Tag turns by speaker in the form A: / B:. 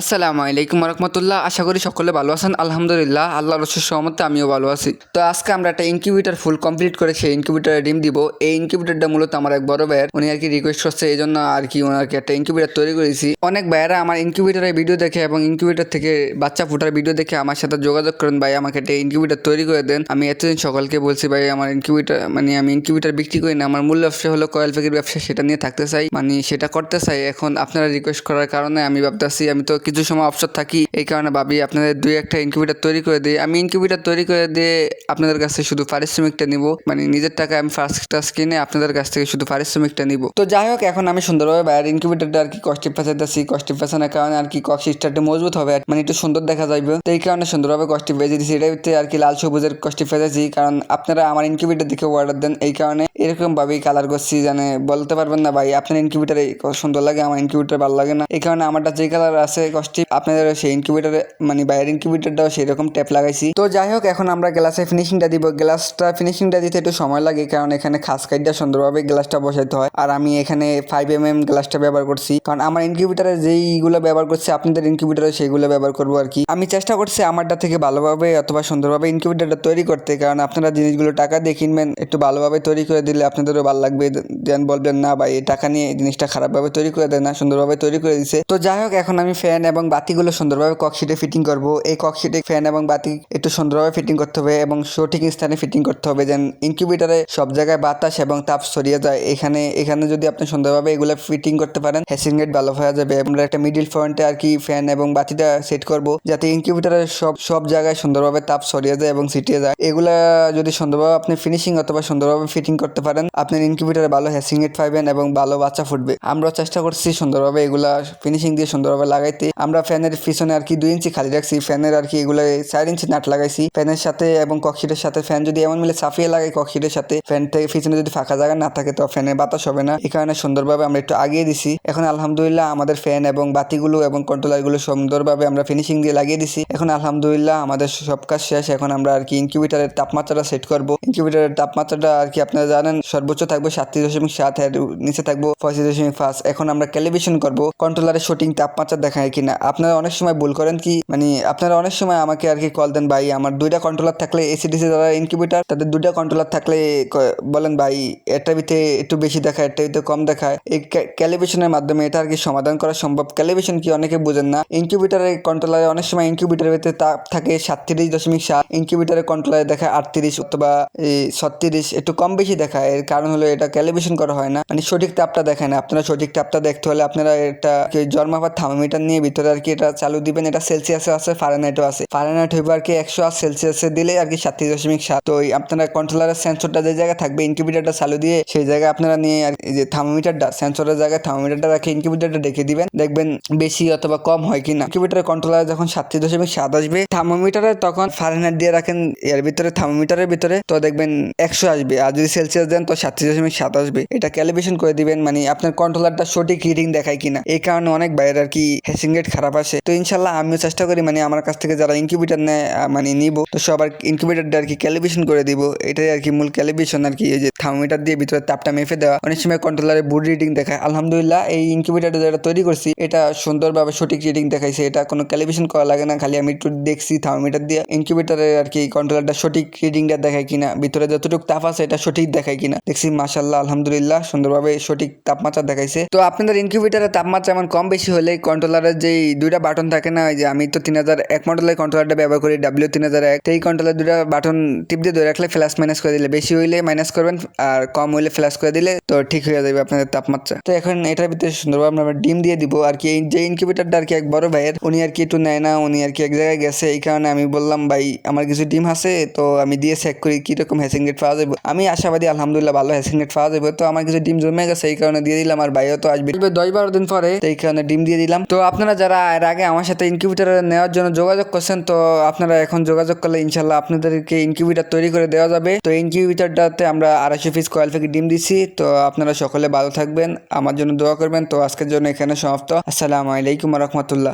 A: আসসালামু আলাইকুম রহমতুল্লাহ আশা করি সকলে ভালো আছেন। আলহামদুলিল্লাহ আল্লাহ রসুল সহমতে আমিও ভালো আছি। তো আজকে আমরা একটা ইনকিউবেটার ফুল কমপ্লিট করে সেই ইনকিউবেটারে ডিম দিব। এই ইনকিউবেটারটা মূলত আমার এক বড় ভাইয়ের। উনি আর কি রিকোয়েস্ট করছে, এই জন্য আর কি ওনাকে একটা ইনকিউবেটার তৈরি করেছি। অনেক ভাইয়েরা আমার ইনকিউবেটারের ভিডিও দেখে এবং ইনকিউবেটার থেকে বাচ্চা ফুটার ভিডিও দেখে আমার সাথে যোগাযোগ করেন, ভাই, আমাকে একটা ইনকিউবেটার তৈরি করে দেন। আমি এতদিন সকলকে বলছি, ভাই, আমার ইনকিউবেটার মানে আমি ইনকিউবেটার বিক্রি করি না। আমার মূল ব্যবসা হলো কয়েল প্যাকের ব্যবসা, সেটা নিয়ে থাকতে চাই। মানে সেটা করতে চাই। এখন আপনারা রিকোয়েস্ট করার কারণে আমি ভাবতেছি, আমি তো কিছু সময় অবসর থাকি, এই কারণে ভাবি আপনাদের দুই একটা ইনকিউবেটার তৈরি করে দিই। আমি ইনকিউবেটার তৈরি করে দিয়ে আপনাদের কাছে শুধু পারিশ্রমিকটা নিব। মানে নিজের টাকায় আমি ফার্স্ট ক্লাস কিনে আপনাদের কাছ থেকে শুধু পারিশ্রমিকটা নিব। তো যাই হোক, এখন আমি সুন্দরভাবে বাইরের ইনকিউবেটারটা আর কি কষ্টি ফেসাইতেছি কষ্টি ফেসানোর কারণে আর কি কক সিস্টারটা মজবুত হবে। মানে একটু সুন্দর দেখা যাবে তো এই কারণে সুন্দরভাবে কষ্টি বেজে দিচ্ছি এটাতে আর কি লাল সবুজের কষ্টি ফেসেছি কারণ আপনারা আমার ইনকিউবেটার দেখে অর্ডার দেন। এই কারণে এরকম ভাবেই কালার করছি। জানে বলতে পারবেন না ভাই, আপনার ইনকিউবেটার সুন্দর লাগে, আমার ইনকিউবেটার ভালো লাগে না। এই কারণে আমারটা যে কালার আছে কষ্টি। আপনাদের সেই ইনকিউবেটারে মানে বাইরের ইনকিউবেটারটাও সেই রকম ট্যাপ লাগাইছি। তো যাই হোক, এখন আমরা গ্লাসে ফিনিশিংটা দিব। গ্লাসটা ফিনিশিংটা দিতে একটু সময় লাগে, কারণ এখানে খাস কাইটটা সুন্দরভাবে গ্লাসটা বসাইতে হয়। আর আমি এখানে ফাইভ এম এম গ্লাসটা ব্যবহার করছি। কারণ আমার ইনকিউবেটারে যেইগুলো ব্যবহার করছি, আপনাদের ইনকিউবেটারে সেইগুলো ব্যবহার করব আর কি। আমি চেষ্টা করছি আমারটা থেকে ভালোভাবে অথবা সুন্দরভাবে ইনকিউবেটারটা তৈরি করতে, কারণ আপনারা জিনিসগুলো টাকা দিয়ে কিনবেন, একটু ভালোভাবে তৈরি করে দিলে আপনাদেরও ভালো লাগবে। দেন বলবেন, না ভাই, এই টাকা নিয়ে এই জিনিসটা খারাপভাবে তৈরি করে দেয় না, সুন্দরভাবে তৈরি করে দিছে। তো যাই হোক, এখন আমি ফ্যান এবং বাতিগুলো সুন্দরভাবে ককশিটে ফিটিং করব। এই ককশিটে ফ্যান এবং বাতি একটু সুন্দরভাবে ফিটিং করতে হবে এবং সঠিক স্থানে ফিটিং করতে হবে যেন ইনকিউবেটারে সব জায়গায় বাতাস এবং তাপ ছড়িয়ে যায়। এখানে এখানে যদি আপনি সুন্দরভাবে এগুলো ফিটিং করতে পারেন হ্যাসিং রেট ভালো হয়ে যাবে। আমরা একটা মিডিল পয়েন্টে আর কি ফ্যান এবং বাতিটা সেট করব, যাতে ইনকিউবেটারের সব সব জায়গায় সুন্দরভাবে তাপ ছড়িয়ে যায় এবং ছিটিয়ে যায়। এগুলা যদি সুন্দরভাবে আপনি ফিনিশিং অথবা সুন্দরভাবে ফিটিং করতে পারেন, আপনার ইনকিউবেটারে ভালো হ্যাসিং রেট পাবেন এবং ভালো বাচ্চা ফুটবে। আমরা চেষ্টা করছি সুন্দরভাবে এগুলা ফিনিশিং দিয়ে সুন্দরভাবে লাগাইতে। আমরা ফ্যানের পিছনে আর কি দুই ইঞ্চি খালি রাখছি, ফ্যানের আর কি এগুলো চার ইঞ্চি নাট লাগাইছি। ফ্যানের সাথে এবং ককশিটের সাথে ফ্যান যদি এমন মিলে চাপিয়ে লাগাই ককশিটের সাথে, ফ্যান থেকে পিছনে যদি ফাঁকা জায়গা না থাকে তো ফ্যানের বাতাস হবে না। এই কারণে সুন্দরভাবে আমরা একটু আগিয়ে দিছি। এখন আলহামদুলিল্লাহ আমাদের ফ্যান এবং বাতিগুলো এবং কন্ট্রোলারগুলো সুন্দরভাবে আমরা ফিনিশিং দিয়ে লাগিয়ে দিছি। এখন আলহামদুলিল্লাহ আমাদের সব কাজ শেষ। এখন আমরা আর কি ইনকিউবেটারের তাপমাত্রাটা সেট করব। ইনকিউবেটারের তাপমাত্রাটা আর কি আপনারা জানেন, সর্বোচ্চ থাকবে সাতত্রিশ দশমিক সাত নিচে থাকব পঁয়ত্রিশ দশমিক পাঁচ। এখন আমরা ক্যালিব্রেশন করব। কন্ট্রোলারের শুটিং তাপমাত্রা দেখায় কিনা আপনারা অনেক সময় ভুল করেন কি মানে আপনারা অনেক সময় আমাকে আর কি কল দেন, ভাই, আমার দুইটা কন্ট্রোলার থাকলে এসিডিসি যারা ইনকিউবেটার তাদের দুইটা কন্ট্রোলার থাকলে বলেন, ভাই একটা ভিতরে একটু বেশি দেখায় একটা ভিতরে কম দেখায়। এই ক্যালিব্রেশনের মাধ্যমে এটা আর কি সমাধান করা সম্ভব। ক্যালিব্রেশন কি অনেকে বুঝেন না। ইনকিউবেটারের কন্ট্রোলারে অনেক সময় ইনকিউবেটারের ভিতরে তাপ থাকে সাতত্রিশ দশমিক সাত ইনকিউবেটারের কন্ট্রোলারে দেখায় আটত্রিশ অথবা ছত্রিশ, একটু কম বেশি দেখায়। এর কারণ হলো এটা ক্যালিব্রেশন করা হয় না। মানে সঠিক তাপটা দেখায় না। আপনারা সঠিক তাপটা দেখতে হলে আপনারা এটা জন্মাপার থার্মোমিটার নিয়ে ভিতরে আর কি এটা চালু দিবেন, এটা সেলসিয়াসে আছে ফারেনহাইটও আছে। ফারেনহাইট হইবে আর কি একশো আর সেলসিয়াসে দিলে আর কি সাতত্রিশ দশমিক সাত। তো আপনারা কন্ট্রোলারের সেন্সরটা যে জায়গায় থাকবে ইনকিউবেটারটা চালু দিয়ে সেই জায়গায় আপনারা নিয়ে আর যে থার্মোমিটারটা সেন্সরের জায়গায় থার্মোমিটারটা রাখে ইনকিউবেটারটা ডেকে দিবেন। দেখবেন বেশি অথবা কম হয় কিনা ইনকিউবেটারের কন্ট্রোলার যখন সাতত্রিশ দশমিক সাত আসবে থার্মোমিটারে তখন ফারেনহাইট দিয়ে রাখেন এর ভিতরে থার্মোমিটারের ভিতরে। তো দেখবেন একশো আসবে, আর যদি সেলসিয়াস দেন তো সাতত্রিশ দশমিক সাত আসবে। এটা ক্যালিব্রেশন করে দিবেন মানে আপনার কন্ট্রোলারটা সঠিক রিডিং দেখায় কিনা। এই কারণে অনেক বাইরে আর কি হ্যাসিং রেট খারাপ আসে তো ইনশাল্লাহ আমিও চেষ্টা করি মানে আমার কাছ থেকে যারা ইনকিউবেটার নেয় মানে নিব, তো সবার ইনকিউবেটারটা আর কি ক্যালিব্রেশন করে দিব। এটাই আর কি মূল ক্যালিব্রেশন আর কি, এই যে থার্মোমিটার দিয়ে ভিতরে তাপটা মেপে দেওয়া। অনেক সময় কন্ট্রোলারে বুড রিডিং দেখায়। আলহামদুলিল্লাহ, এই ইনকিউবেটারটা যেটা তৈরি করছি, এটা সুন্দরভাবে সঠিক রিডিং দেখাইছে। এটা কোনো ক্যালিব্রেশন করা লাগে না, খালি আমি একটু দেখছি থার্মোমিটার দিয়ে ইনকিউবেটারে আর কি কন্ট্রোলারটা সঠিক রিডিংটা দেখায় কিনা, ভিতরে যতটুকু তাপ আছে এটা সঠিক দেখায় কিনা। দেখছি মাশাল্লাহ আলহামদুলিল্লাহ, সুন্দরভাবে সঠিক তাপমাত্রা দেখাইছে। তো আপনাদের ইনকিউবেটারের তাপমাত্রা এমন কম বেশি হলে কন্ট্রোলারের যেই দুইটা বাটন থাকে না ওই যে আমি তো তিন হাজার এক মডেলের কন্ট্রোলারটা ব্যবহার করি ডাব্লিউ তিন হাজার এক এই কন্ট্রোলার দুইটা বাটন টিপ দিয়ে ধরে রাখলে ফ্ল্যাশ মাইনাস করে দিলে, বেশি হইলে মাইনাস করবেন আর কম হইলে ফ্ল্যাশ করে দিলে তো ঠিক হয়ে যাবে আপনাদের তাপমাত্রা। তো এখন এটার ভিতরে সুন্দরভাবে আমরা ডিম দিয়ে দিব, আর কি যে ইনকিউবেটারটা আর কি এক বড় ভাইয়ের, উনি আর কি একটু নেয় না, উনি আর কি এক জায়গায় গেছে, এই কারণে আমি বললাম, ভাই, আমার কিছু ডিম আছে, তো আমি দিয়ে চেক করি কীরকম হ্যাসিং রেট পাওয়া যাবে। আমি আশাবাদী, আলহামদুলিল্লাহ ভালো হ্যাসিং রেট পাওয়া যাবে, তো আমার কিছু ডিম জমে গেছে, এই কারণে দিয়ে দিলাম, আর ভাইও তো আসবে। দশ বারো দিন পরে এই কারণে ডিম দিয়ে দিলাম। তো আপনারা যারা এর আগে আমার সাথে ইনকিউবেটার নেওয়ার জন্য যোগাযোগ করছেন, তো আপনারা এখন যোগাযোগ করলে ইনশাল্লাহ আপনাদেরকে ইনকিউবেটার তৈরি করে দেওয়া যাবে। তো ইনকিউবেটারটাতে আমরা আড়াইশো পিস কয়েল থেকে ডিম দিচ্ছি। তো আপনারা সকলে ভালো থাকবেন, আমার জন্য দোয়া করবেন। তো আজকের জন্য এখানে সমাপ্ত। আসসালামু আলাইকুম রহমতুল্লাহ।